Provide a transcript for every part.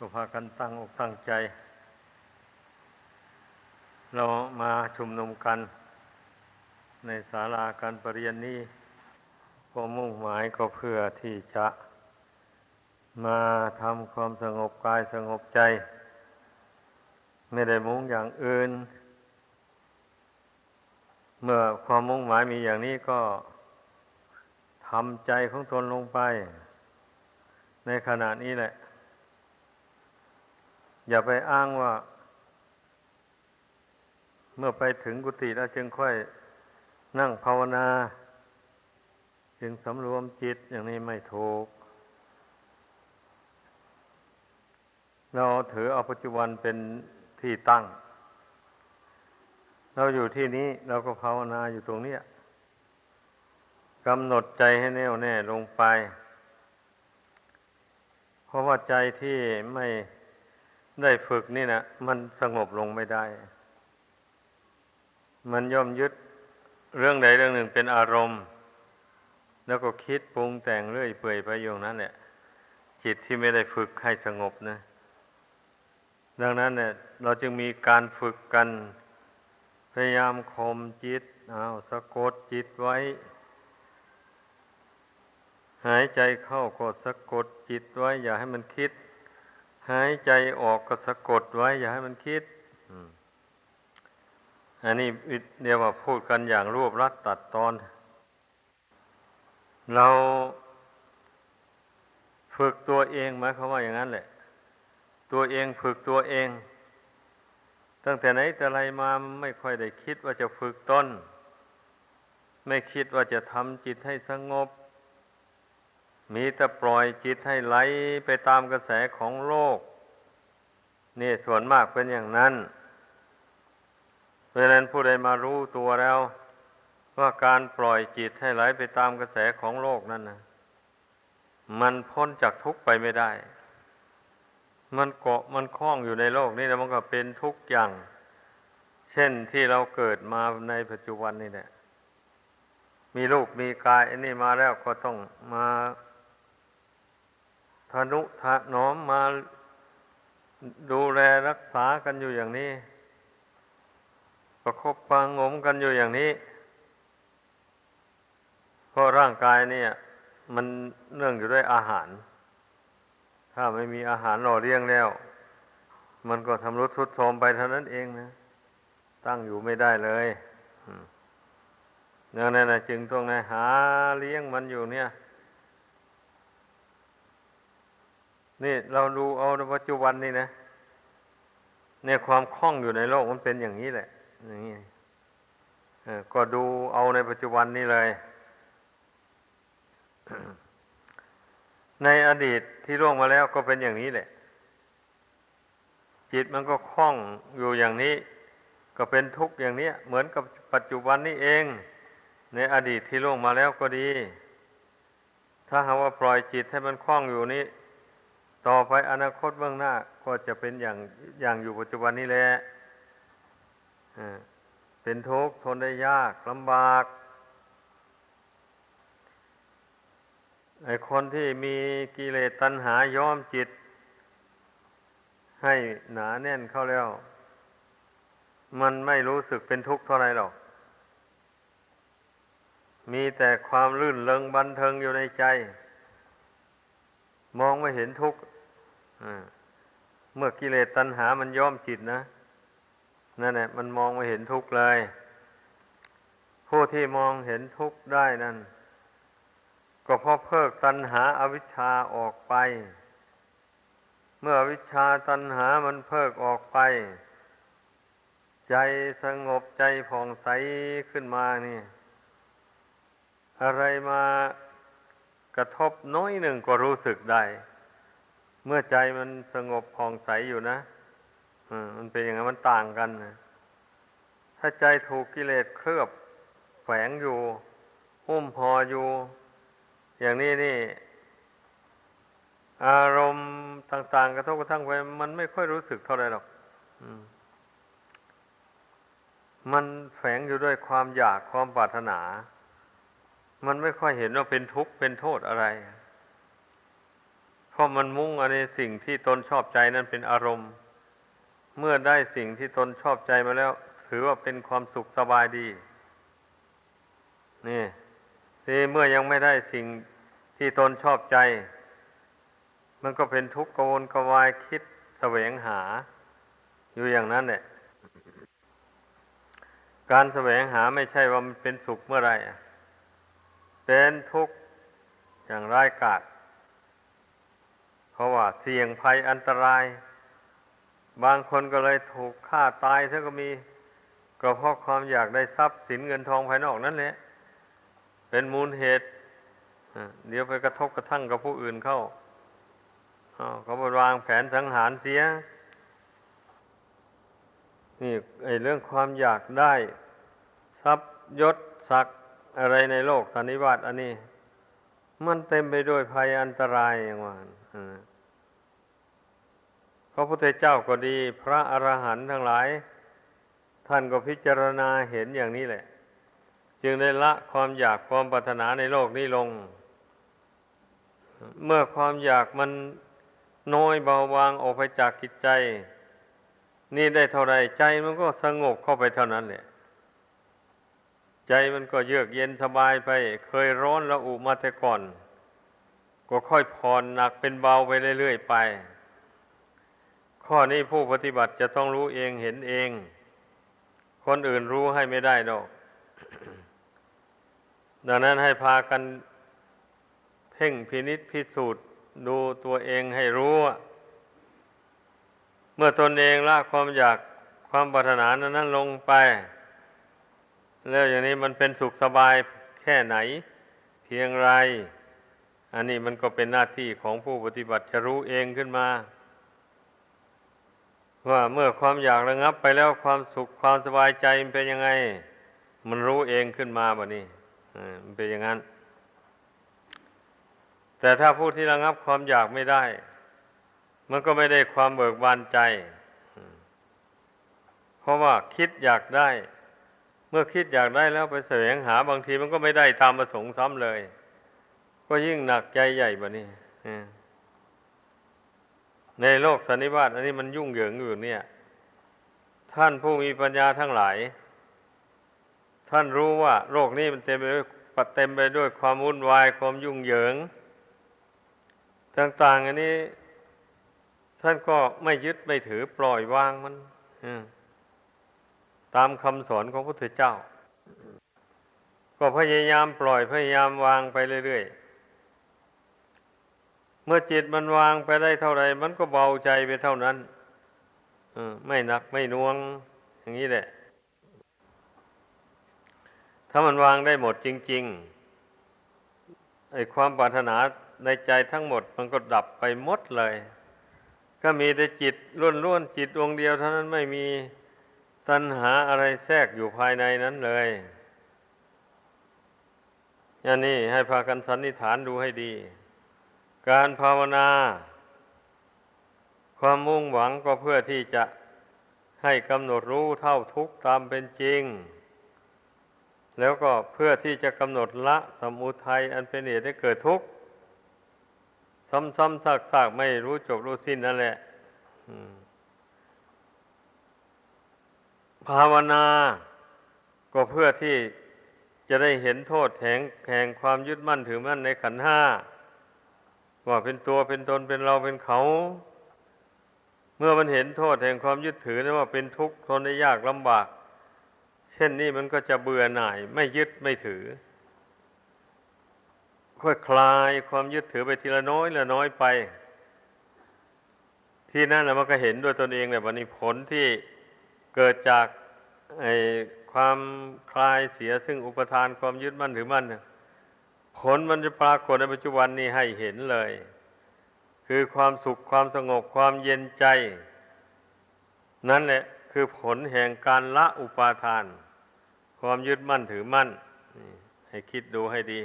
ก็พากันตั้งอกตั้งใจ เรามาชุมนุมกัน ในศาลาการประเรียนนี้ก็มุ่งหมายก็เพื่อที่จะมาทำความสงบกายสงบใจ ไม่ได้มุ่งอย่างอื่น เมื่อความมุ่งหมายมีอย่างนี้ก็ทำใจของตนลงไป ในขณะนี้แหละ อย่าไปอ้างว่า เมื่อไปถึงกุฏิแล้วจึงค่อยนั่งภาวนา จึงสำรวมจิตอย่างนี้ไม่ถูก เราถือเอาปัจจุบันเป็นที่ตั้ง เราอยู่ที่นี้เราก็ภาวนาอยู่ตรงนี้กำหนดใจให้แน่วแน่ลงไป เพราะว่าใจที่ไม่ ได้ฝึกนี่นะมันสงบลงไม่ได้ มันย่อมยึดเรื่องใดเรื่องหนึ่งเป็นอารมณ์ แล้วก็คิดปรุงแต่งเรื่อยเปื่อยไปอย่างนั้นแหละจิตที่ไม่ได้ฝึกให้สงบนะ ดังนั้นเนี่ย เราจึงมีการฝึกกัน พยายามข่มจิตเอาสะกดจิตไว้ หายใจเข้าก็สะกดจิตไว้ อย่าให้มันคิด หายใจออกก็สะกดไว้ อย่าให้มันคิดอันนี้เดียวว่าพูดกันอย่างรวบรัดตัดตอน เราฝึกตัวเองหมายความว่าอย่างนั้นแหละ ตัวเองฝึกตัวเอง ตั้งแต่ไหนแต่ไรมาไม่ค่อยได้คิดว่าจะฝึกตนไม่คิดว่าจะทำจิตให้สงบ มีแต่ปล่อยจิตให้ไหลไปตามกระแสของโลก นี่ส่วนมากเป็นอย่างนั้น เพราะนั้นผู้ใดมารู้ตัวแล้ว ว่าการปล่อยจิตให้ไหลไปตามกระแสของโลกนั่นนะมันพ้นจากทุกข์ไปไม่ได้ มันเกาะมันคล้องอยู่ในโลกนี่แล้วมันก็เป็นทุกข์อย่าง เช่นที่เราเกิดมาในปัจจุบันนี่แหละมีลูกมีกายอันนี้มาแล้วก็ต้องมา ทนุถนอมมาดูแลรักษากันอยู่อย่างนี้ ประคบประงมกันอยู่อย่างนี้เพราะร่างกายเนี่ย มันเนื่องอยู่ด้วยอาหาร ถ้าไม่มีอาหารหล่อเลี้ยงแล้ว มันก็ทำรุดทุดโทรมไปเท่านั้นเองนะ ตั้งอยู่ไม่ได้เลยเนื่องนั้นนะจึงต้องนะหาเลี้ยงมันอยู่เนี่ย นี่เราดูเอาในปัจจุบันนี่นะเนี่ยความคล่องอยู่ในโลกมันเป็นอย่างนี้แหละ อย่างนี้ก็ดูเอาในปัจจุบันนี้เลย ในอดีตที่ล่วงมาแล้วก็เป็นอย่างนี้แหละ จิตมันก็คล่องอยู่อย่างนี้ ก็เป็นทุกข์อย่างนี้เหมือนกับปัจจุบันนี้เอง ในอดีตที่ล่วงมาแล้วก็ดี ถ้าหากว่าปล่อยจิตให้มันคล่องอยู่นี้ ต่อไปอนาคตเบื้องหน้าก็จะเป็นอย่างอย่างอยู่ปัจจุบันนี้แหละเป็นทุกข์ทนได้ยากลำบากไอคนที่มีกิเลสตัณหาย้อมจิต ให้หนาแน่นเข้าแล้ว มันไม่รู้สึกเป็นทุกข์เท่าไรหรอก มีแต่ความลื่นเลงบันเทิงอยู่ในใจ มองไม่เห็นทุกข์ เมื่อกิเลสตัณหามันย้อมจิตนะนั่นแหละมันมองไม่เห็นทุกข์เลย ผู้ที่มองเห็นทุกข์ได้นั่น ก็เพราะเพิกตัณหาอาวิชชาออกไป เมื่อวิชาตัณหามันเพิกออกไป ใจสงบใจผ่องใสขึ้นมานี่ อะไรมากระทบน้อยหนึ่งก็รู้สึกได้ เมื่อใจมันสงบผ่องใสอยู่นะมันเป็นอย่างนั้นมันต่างกันนะถ้าใจถูกกิเลสเคลือบแฝงอยู่หุ้มพออยู่ อย่างนี้นี่ อารมณ์ต่าง ๆ กระทบกระทั่งไปมันไม่ค่อยรู้สึกเท่าไหร่หรอกมันแฝงอยู่ด้วยความอยากความปรารถนา มันไม่ค่อยเห็นว่าเป็นทุกข์เป็นโทษอะไร เพราะมันมุ่งอันในสิ่งที่ตนชอบใจนั้นเป็นอารมณ์ เมื่อได้สิ่งที่ตนชอบใจมาแล้ว ถือว่าเป็นความสุขสบายดี นี่ที่เมื่อยังไม่ได้สิ่งที่ตนชอบใจ มันก็เป็นทุกข์กวนกวายคิดแสวงหา อยู่อย่างนั้นแหละการแสวงหาไม่ใช่ว่ามันเป็นสุขเมื่อไรเป็นทุกข์อย่างร้ายกาจ เพราะว่าเสี่ยงภัยอันตราย บางคนก็เลยถูกฆ่าตายซะก็มี ก็เพราะความอยากได้ทรัพย์สินเงินทองภายนอกนั่นแหละ เป็นมูลเหตุเดี๋ยวไปกระทบกระทั่งกับผู้อื่นเข้าเขาบวางแผนสังหารเสีย นี่ไอเรื่องความอยากได้ ทรัพย์ยศศักดิ์อะไรในโลกสันนิวาตอันนี้ มันเต็มไปด้วยภัยอันตรายอย่างว่า พระพุทธเจ้าก็ดี พระอรหันต์ทั้งหลาย ท่านก็พิจารณาเห็นอย่างนี้แหละ จึงได้ละความอยากความปรารถนาในโลกนี้ลง เมื่อความอยากมันน้อยเบาบางออกไปจากจิตใจ นี่ได้เท่าไรใจมันก็สงบเข้าไปเท่านั้นแหละใจมันก็เยือกเย็นสบายไป เคยร้อนละอุมาแต่ก่อน ก็ค่อยผ่อนหนักเป็นเบาไปเรื่อยๆไป ข้อนี้ผู้ปฏิบัติจะต้องรู้เองเห็นเอง คนอื่นรู้ให้ไม่ได้ดอก ดังนั้นให้พากันเพ่งพินิษพิสูจน์ดูตัวเองให้รู้ เมื่อตนเองละความอยากความปรารถนานั้นลงไป แล้วอย่างนี้มันเป็นสุขสบายแค่ไหน เพียงไร อันนี้มันก็เป็นหน้าที่ของผู้ปฏิบัติจะรู้เองขึ้นมา ว่าเมื่อความอยากระงับไปแล้วความสุขความสบายใจมันเป็นยังไง มันรู้เองขึ้นมาแบบนี้มันเป็นอย่างนั้น แต่ถ้าผู้ที่ระงับความอยากไม่ได้ มันก็ไม่ได้ความเบิกบานใจ เพราะว่าคิดอยากได้ เมื่อคิดอยากได้แล้วไปแสวงหาบางทีมันก็ไม่ได้ตามประสงค์ซ้ำเลย ก็ยิ่งหนักใจใหญ่แบบนี้ในโลกสันนิบาตอันนี้มันยุ่งเหยิงอยู่เนี่ย ท่านผู้มีปัญญาทั้งหลาย ท่านรู้ว่า โลกนี้มันเต็มไปด้วยเต็มไปด้วยความวุ่นวายความยุ่งเหยิง ต่าง ๆ อันนี้ ท่านก็ไม่ยึดไม่ถือปล่อยวางมันตามคำสอนของพระพุทธเจ้า ก็พยายามปล่อยพยายามวางไปเรื่อยๆ มื่อจิตมันวางไปได้เท่าไรมันก็เบาใจไปเท่านั้นไม่หนักไม่น่วง อย่างนี้แหละ ถ้ามันวางได้หมดจริง ๆ ไอ้ความปรารถนาในใจทั้งหมดมันก็ดับไปหมดเลย ก็มีแต่จิตล้วนๆจิตดวงเดียวเท่านั้นไม่มีตัณหาอะไรแทรกอยู่ภายในนั้นเลยอย่างนี้ให้พากันสันนิษฐานดูให้ดี การภาวนา ความมุ่งหวังก็เพื่อที่จะให้กำหนดรู้เท่าทุกตามเป็นจริง แล้วก็เพื่อที่จะกำหนดละสมุทัยอันเป็นเหตุให้เกิดทุกข์ซ้ำๆซากๆไม่รู้จบรู้สิ้นนั่นแหละภาวนา ก็เพื่อที่จะได้เห็นโทษแห่งแห่งความยึดมั่นถือมั่นในขันห้า ว่าเป็นตัวเป็นตนเป็นเราเป็นเขา เมื่อมันเห็นโทษแห่งความยึดถือนั้นว่าเป็นทุกข์ทนได้ยากลำบาก เช่นนี้มันก็จะเบื่อหน่าย ไม่ยึดไม่ถือ ค่อยคลายความยึดถือไปทีละน้อยละน้อยไป ที่นั่นแหละมันก็เห็นด้วยตนเองแหละวันนี้ผลที่เกิดจากไอ้ความคลายเสียซึ่งอุปทานความยึดมั่นถือมั่นเนี่ย ผลมันจะปรากฏในปัจจุบันนี้ให้เห็นเลย คือความสุขความสงบความเย็นใจ นั่นแหละคือผลแห่งการละอุปาทาน ความยึดมั่นถือมั่น ให้คิดดูให้ดี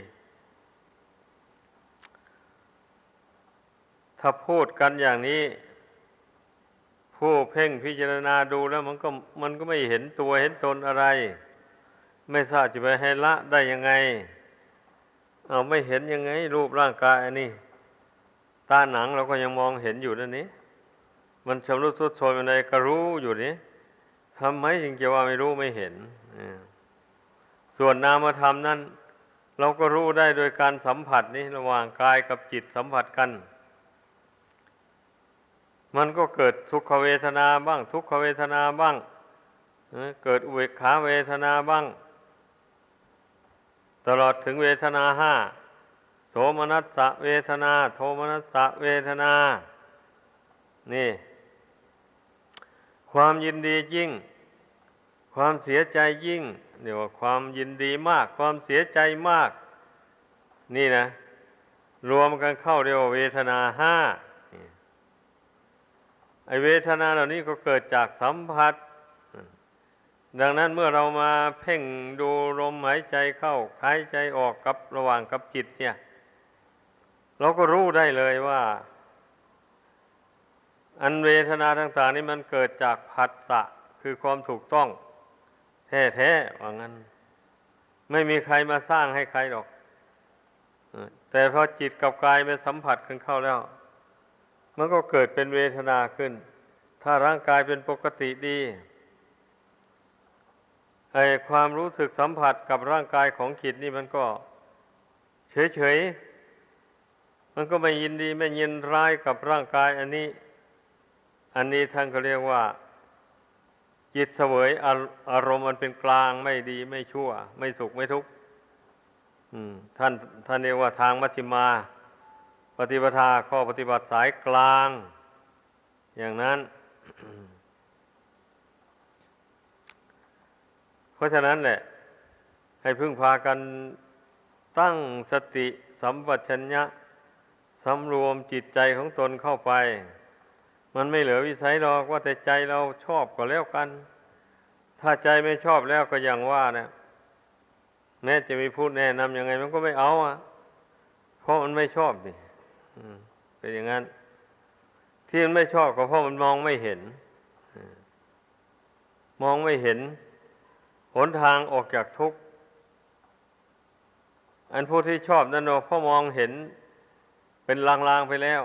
ถ้าพูดกันอย่างนี้ ผู้เพ่งพิจารณาดูแล้วมันก็มันก็ไม่เห็นตัวเห็นตนอะไร ไม่ทราบจะไปให้ละได้ยังไง เอาไม่เห็นยังไง รูปร่างกายอันนี้ ตาหนังเราก็ยังมองเห็นอยู่นั่นนี้ มันชำรุดทรุดโทรมอะไรก็รู้อยู่นี้ทำไมจึงจะว่าไม่รู้ไม่เห็นส่วนนามธรรมนั้น เราก็รู้ได้โดยการสัมผัสนี้ระหว่างกายกับจิตสัมผัสกัน มันก็เกิดทุกขเวทนาบ้าง ทุกขเวทนาบ้างเกิดอุเบกขาเวทนาบ้าง ตลอดถึงเวทนาห้าโสมนัสสะเวทนา โทมนัสสะเวทนา นี่ ความยินดียิ่ง ความเสียใจยิ่งเรียกว่าความยินดีมาก ความเสียใจมาก นี่นะ รวมกันเข้าเรียกว่าเวทนาห้าไอเวทนาเหล่านี้ก็เกิดจากสัมผัส ดังนั้นเมื่อเรามาเพ่งดูลมหายใจเข้าหายใจออกกับระหว่างกับจิตเนี่ย เราก็รู้ได้เลยว่า อันเวทนาต่างๆนี้มันเกิดจากผัสสะคือความถูกต้อง แท้ๆว่างั้น ไม่มีใครมาสร้างให้ใครหรอกแต่พอจิตกับกายไปสัมผัสกันเข้าแล้ว มันก็เกิดเป็นเวทนาขึ้น ถ้าร่างกายเป็นปกติดี ไอความรู้สึกสัมผัสกับร่างกายของจิตนี่มันก็ เฉยๆ มันก็ไม่ยินดีไม่ยินร้ายกับร่างกาย อันนี้ อันนี้ท่านก็เรียกว่า จิตเสวยอารมณ์มันเป็นกลางไม่ดีไม่ชั่ว ไม่สุขไม่ทุกข์ท่านท่านเรียกว่าทางมัชฌิมา ปฏิปทาข้อปฏิบัติสายกลาง อย่างนั้น เพ ราะฉะนั้นแหละ ให้พึ่งพากันตั้งสติสัมปชัญญะสำรวมจิตใจของตนเข้าไป มันไม่เหลือวิสัยหรอกว่าแต่ใจเราชอบก็แล้วกัน ถ้าใจไม่ชอบแล้วก็อย่างว่าเนะแม้จะมีพูดแนะนำยังไง มันก็ไม่เอาอะ เพราะมันไม่ชอบนี่เป็นอย่างนั้น ที่มันไม่ชอบก็เพราะมันมองไม่เห็น มองไม่เห็น หนทางออกจากทุกข์ อันผู้ที่ชอบนั่นเพราะมองเห็นเป็นลางๆไปแล้ว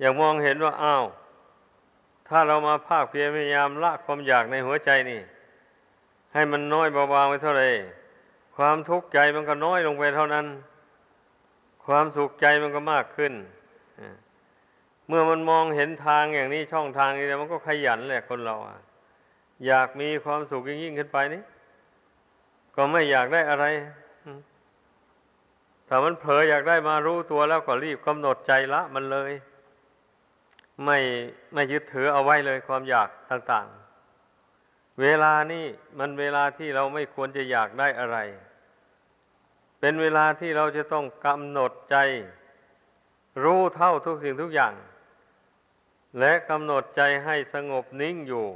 อย่างมองเห็นว่าอ้าว ถ้าเรามาภาคเพียรพยายามละความอยากในหัวใจนี่ ให้มันน้อยเบาๆไปเท่าไหร่ความทุกข์ใจมันก็น้อยลงไปเท่านั้น ความสุขใจมันก็มากขึ้น เมื่อมันมองเห็นทางอย่างนี้ช่องทางนี้แล้วมันก็ขยันแหละคนเราอะ อยากมีความสุขยิ่งขึ้นไปนี่ก็ไม่อยากได้อะไรถ้ามันเผลออยากได้มารู้ตัวแล้วก็รีบกำหนดใจละ มันเลย ไม่ไม่ยึดถือเอาไว้เลยความอยากต่างๆ เวลานี่มันเวลาที่เราไม่ควรจะอยากได้อะไร เป็นเวลาที่เราจะต้องกำหนดใจ รู้เท่าทุกสิ่งทุกอย่าง และกำหนดใจให้สงบนิ่งอยู่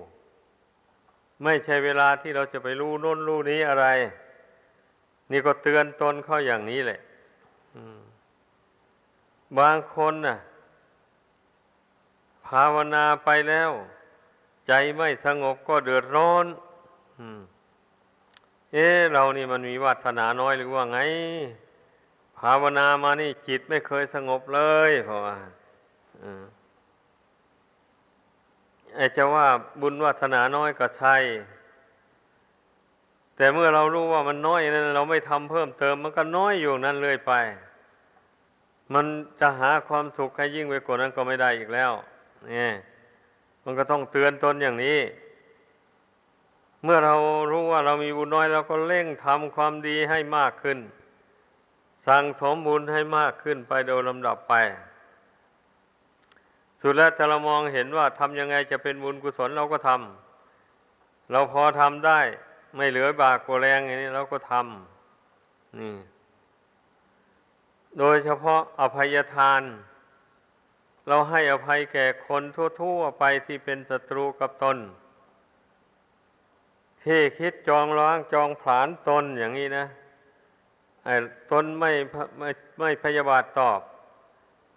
ไม่ใช่เวลาที่เราจะไปรู้น้นรู้นี้อะไร นี่ก็เตือนตนเข้าอย่างนี้แหละบางคนน่ะ ภาวนาไปแล้ว ใจไม่สงบก็เดือดร้อนเอ๊เรานี่มันมีวาสนาน้อยหรือว่าไง ภาวนามานี่จิตไม่เคยสงบเลยเพราะว่าไอ้ จะว่าบุญวาสนาน้อยก็ใช่ แต่เมื่อเรารู้ว่ามันน้อยนั้นเราไม่ทำเพิ่มเติม มันก็น้อยอยู่นั้นเลยไป มันจะหาความสุขให้ยิ่งไปกว่านั้นก็ไม่ได้อีกแล้วเนี่ยมันก็ต้องเตือนตนอย่างนี้ เมื่อเรารู้ว่าเรามีบุญน้อยเราก็เร่งทำความดีให้มากขึ้น สั่งสมบุญให้มากขึ้นไปโดยลำดับไป สุดแล้วถ้าเรามองเห็นว่าทำยังไงจะเป็นบุญกุศลเราก็ทำเราพอทำได้ ไม่เหลือบากกว่าแรงอย่างนี้เราก็ทำนี่ โดยเฉพาะอภัยทาน เราให้อภัยแก่คนทั่ว ๆ ไปที่เป็นศัตรูกับตนที่คิดจองร้างจองผลานตนอย่างนี้นะไอ้ตนไม่ไม่ไม่พยาบาทตอบ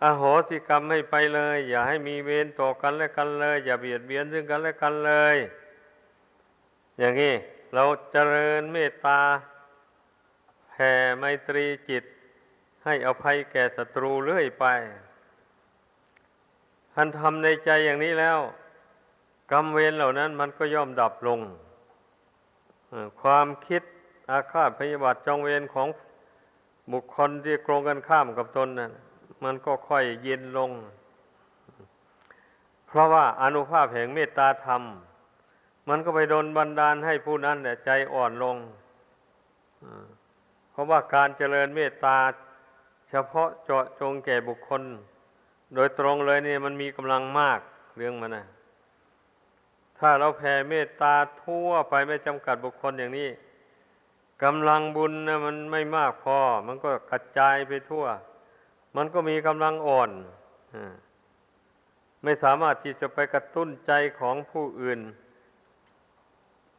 อโหสิกรรมไม่ไปเลย อย่าให้มีเวรต่อกันและกันเลย อย่าเบียดเบียนซึ่งกันและกันเลย อย่างนี้เราเจริญเมตตาแผ่ไมตรีจิต ให้อภัยแก่ศัตรูเรื่อยไปท่านทำในใจอย่างนี้แล้ว กรรมเวรเหล่านั้นมันก็ย่อมดับลง ความคิดอาฆาตพยาบาทจองเวรของบุคคลที่โกรงกันข้ามกับตนนั้น มันก็ค่อยเย็นลง เพราะว่าอนุภาพแห่งเมตตาธรรม มันก็ไปโดนบันดาลให้ผู้นั้นเนี่ยใจอ่อนลง เพราะว่าการเจริญเมตตา เฉพาะเจาะจงแก่บุคคล โดยตรงเลยเนี่ยมันมีกำลังมากเรื่องมันนะถ้าเราแผ่เมตตาทั่วไปไม่จำกัดบุคคลอย่างนี้กำลังบุญนะมันไม่มากพอ มันก็กระจายไปทั่ว มันก็มีกำลังอ่อนไม่สามารถที่จะไปกระตุ้นใจของผู้อื่น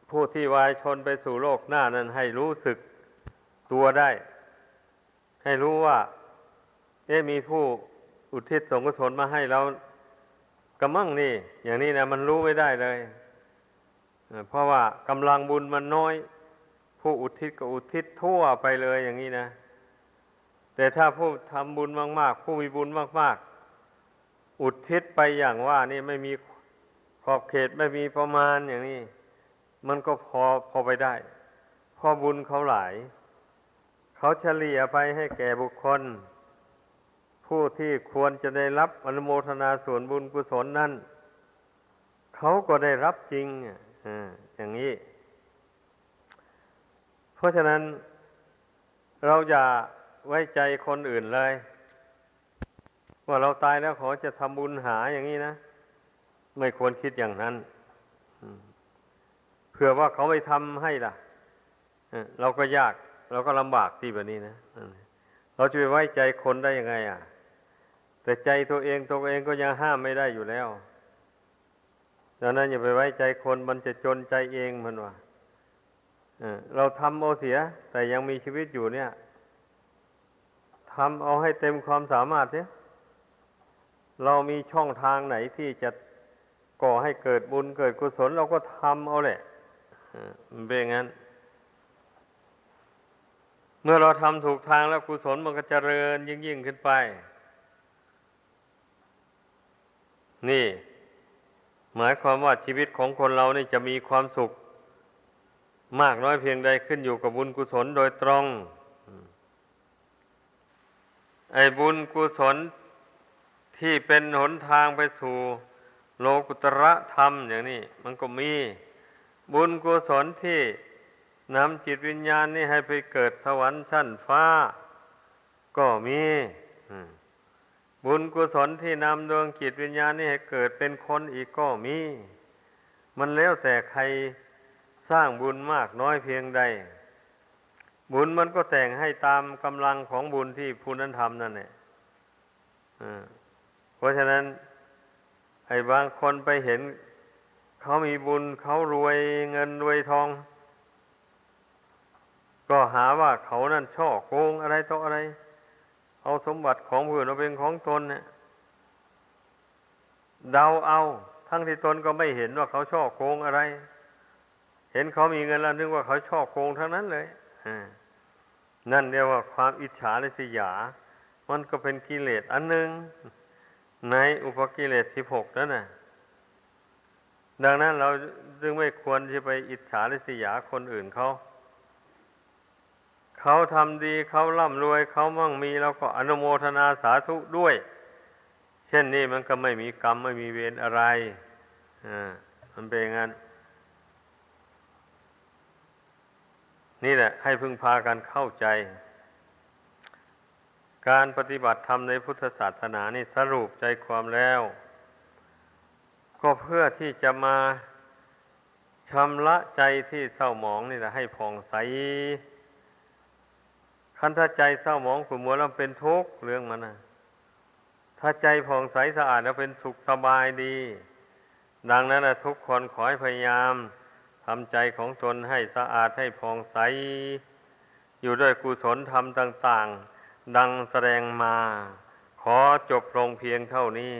ผู้ที่วายชนไปสู่โลกหน้านั้นให้รู้สึกตัวได้ ให้รู้ว่าเอ๊มีผู้อุทิศสงกุศลมาให้เรากระมั่งนี่ อย่างนี้นะมันรู้ไม่ได้เลย เพราะว่ากำลังบุญมันน้อย ผู้อุทิศก็อุทิศทั่วไปเลยอย่างนี้นะ แต่ถ้าผู้ทำบุญมาก ๆ ผู้มีบุญมาก ๆ อุทิศไปอย่างว่านี่ไม่มีขอบเขตไม่มีประมาณอย่างนี้ มันก็พอพอไปได้พอบุญเขาหลาย เขาเฉลี่ยไปให้แก่บุคคล ผู้ที่ควรจะได้รับอนุโมทนาส่วนบุญกุศลนั้นเขาก็ได้รับจริงอย่างนี้ เพราะฉะนั้นเราอย่า ไว้ใจคนอื่นเลย ว่าเราตายแล้วขอจะทำบุญหาอย่างนี้นะ ไม่ควรคิดอย่างนั้นเผื่อว่าเขาไม่ทำให้ล่ะเราก็ยาก เราก็ลำบากที่แบบนี้นะเราจะไปไว้ใจคนได้ยังไง อะ แต่ใจตัวเองตัวเองก็ยังห้ามไม่ได้อยู่แล้วดังนั้นอย่าไปไว้ใจคนมันจะจนใจเองมันว่าเราทำเอาเสีย แต่ยังมีชีวิตอยู่เนี่ย ทำเอาให้เต็มความสามารถเนี่ยเรามีช่องทางไหนที่จะก่อให้เกิดบุญเกิดกุศลเราก็ทำเอาแหละมันเป็นงั้น เมื่อเราทำถูกทางแล้วกุศลมันก็เจริญยิ่งยิ่งขึ้นไป นี่ หมายความว่าชีวิตของคนเรานี่จะมีความสุข มากน้อยเพียงใดขึ้นอยู่กับบุญกุศลโดยตรง ไอ้บุญกุศลที่เป็นหนทางไปสู่โลกุตระธรรมอย่างนี้ มันก็มี บุญกุศลที่นำจิตวิญญาณนี่ให้ไปเกิดสวรรค์ชั้นฟ้า ก็มีบุญกุศลที่นำดวงจิตวิญญาณนี่ให้เกิดเป็นคนอีกก็มี มันแล้วแต่ใครสร้างบุญมากน้อยเพียงใด บุญมันก็แต่งให้ตามกำลังของบุญที่ผู้นั้นทำนั่นแหละเพราะฉะนั้น ไอ้บางคนไปเห็น เขามีบุญเขารวยเงินรวยทอง ก็หาว่าเขานั่นช่อโกงอะไรต่ออะไร เอาสมบัติของผู้อื่นมาเป็นของตนเนี่ยเดาเอา ทั้งที่ตนก็ไม่เห็นว่าเขาช่อโกงอะไร เห็นเขามีเงินแล้วนึกว่าเขาช่อโกงทั้งนั้นเลย นั่นเรียกว่าความอิจฉาริษยา มันก็เป็นกิเลสอันหนึ่งในอุปกิเลสสิบหกนั่นน่ะ ดังนั้นเราจึงไม่ควรที่ไปอิจฉาริษยาคนอื่นเขาเขาทำดีเขาร่ำรวยเขามั่งมีเราก็อนุโมทนาสาธุด้วย เช่นนี้มันก็ไม่มีกรรมไม่มีเวรอะไรอ่ามันเป็นงั้น นี่แหละให้พึงพากันเข้าใจ การปฏิบัติธรรมในพุทธศาสนานี่สรุปใจความแล้ว ก็เพื่อที่จะมาชำระใจที่เศร้าหมองนี่แหละให้ผ่องใสคันถ้าใจเศร้าหมองขุ่นมัวแล้วเป็นทุกข์เรื่องมันนะถ้าใจผ่องใสสะอาดแล้วเป็นสุขสบายดี ดังนั้นนะทุกคนขอให้พยายาม ทำใจของตนให้สะอาดให้ผ่องใส อยู่ด้วยกุศลธรรมต่าง ๆ ดังแสดงมา ขอจบลงเพียงเท่านี้